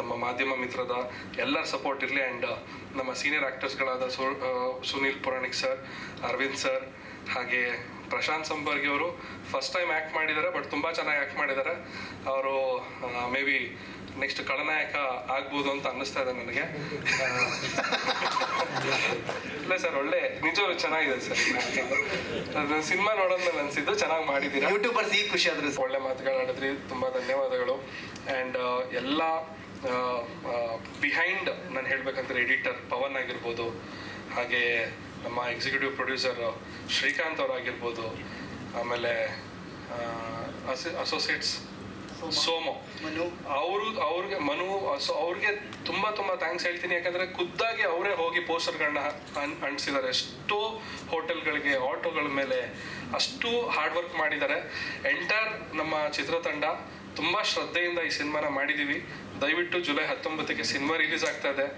ನಮ್ಮ ಮಾಧ್ಯಮ ಮಿತ್ರದ ಎಲ್ಲರ ಸಪೋರ್ಟ್ ಇರಲಿ ಆ್ಯಂಡ್ ನಮ್ಮ ಸೀನಿಯರ್ ಆ್ಯಕ್ಟರ್ಸ್ಗಳಾದ ಸು ಸುನೀಲ್ ಪುರಾಣಿಕ್ ಸರ್ ಅರವಿಂದ್ ಸರ್ ಹಾಗೆ ಪ್ರಶಾಂತ್ ಸಂಬರ್ಗಿ ಅವರು ಫಸ್ಟ್ ಟೈಮ್ ಆ್ಯಕ್ಟ್ ಮಾಡಿದ್ದಾರೆ ಬಟ್ ತುಂಬ ಚೆನ್ನಾಗಿ ಆ್ಯಕ್ಟ್ ಮಾಡಿದ್ದಾರೆ. ಅವರು ಮೇ ಬಿ ನೆಕ್ಸ್ಟ್ ಖಳನಾಯಕ ಆಗ್ಬೋದು ಅಂತ ಅನ್ನಿಸ್ತಾ ಇದೆ ನನಗೆ. ಇಲ್ಲ ಸರ್ ಒಳ್ಳೆ ನಿಜವಾಗ್ಲೂ ಚೆನ್ನಾಗಿದೆ ಸರ್ ಅದನ್ನ ಸಿನಿಮಾ ನೋಡೋದ್ಮೇಲೆ ಅನ್ಸಿದ್ದು ಚೆನ್ನಾಗಿ ಮಾಡಿದ್ದೀರಾ? ಯೂಟ್ಯೂಬರ್ಸ್ ಈಗ ಖುಷಿ ಆದ್ರೆ ಒಳ್ಳೆ ಮಾತುಗಳಾಡಿದ್ರಿ ತುಂಬ ಧನ್ಯವಾದಗಳು. ಆ್ಯಂಡ್ ಎಲ್ಲ ಬಿಹೈಂಡ್ ನಾನು ಹೇಳ್ಬೇಕಂದ್ರೆ ಎಡಿಟರ್ ಪವನ್ ಆಗಿರ್ಬೋದು ಹಾಗೆ ನಮ್ಮ ಎಕ್ಸಿಕ್ಯೂಟಿವ್ ಪ್ರೊಡ್ಯೂಸರ್ ಶ್ರೀಕಾಂತ್ ಅವರಾಗಿರ್ಬೋದು ಆಮೇಲೆ ಅಸೋಸಿಯೇಟ್ಸ್ ಸೋಮು. ಮನು. ಅವರು ಅವ್ರಿಗೆ ಮನು ಸೊ ಅವ್ರಿಗೆ ತುಂಬ ತುಂಬ ಥ್ಯಾಂಕ್ಸ್ ಹೇಳ್ತೀನಿ ಯಾಕಂದರೆ ಖುದ್ದಾಗಿ ಅವರೇ ಹೋಗಿ ಪೋಸ್ಟರ್ಗಳನ್ನ ಅಂಟಿಸಿದ್ದಾರೆ. ಎಷ್ಟೋ ಹೋಟೆಲ್ಗಳಿಗೆ ಆಟೋಗಳ ಮೇಲೆ ಅಷ್ಟು ಹಾರ್ಡ್ ವರ್ಕ್ ಮಾಡಿದ್ದಾರೆ. ಎಂಟೈರ್ ನಮ್ಮ ಚಿತ್ರತಂಡ ತುಂಬ ಶ್ರದ್ಧೆಯಿಂದ ಈ ಸಿನಿಮಾನ ಮಾಡಿದ್ದೀವಿ ದಯವಿಟ್ಟು ಜುಲೈ ಹತ್ತೊಂಬತ್ತಕ್ಕೆ ಸಿನಿಮಾ ರಿಲೀಸ್ ಆಗ್ತಾ ಇದೆ.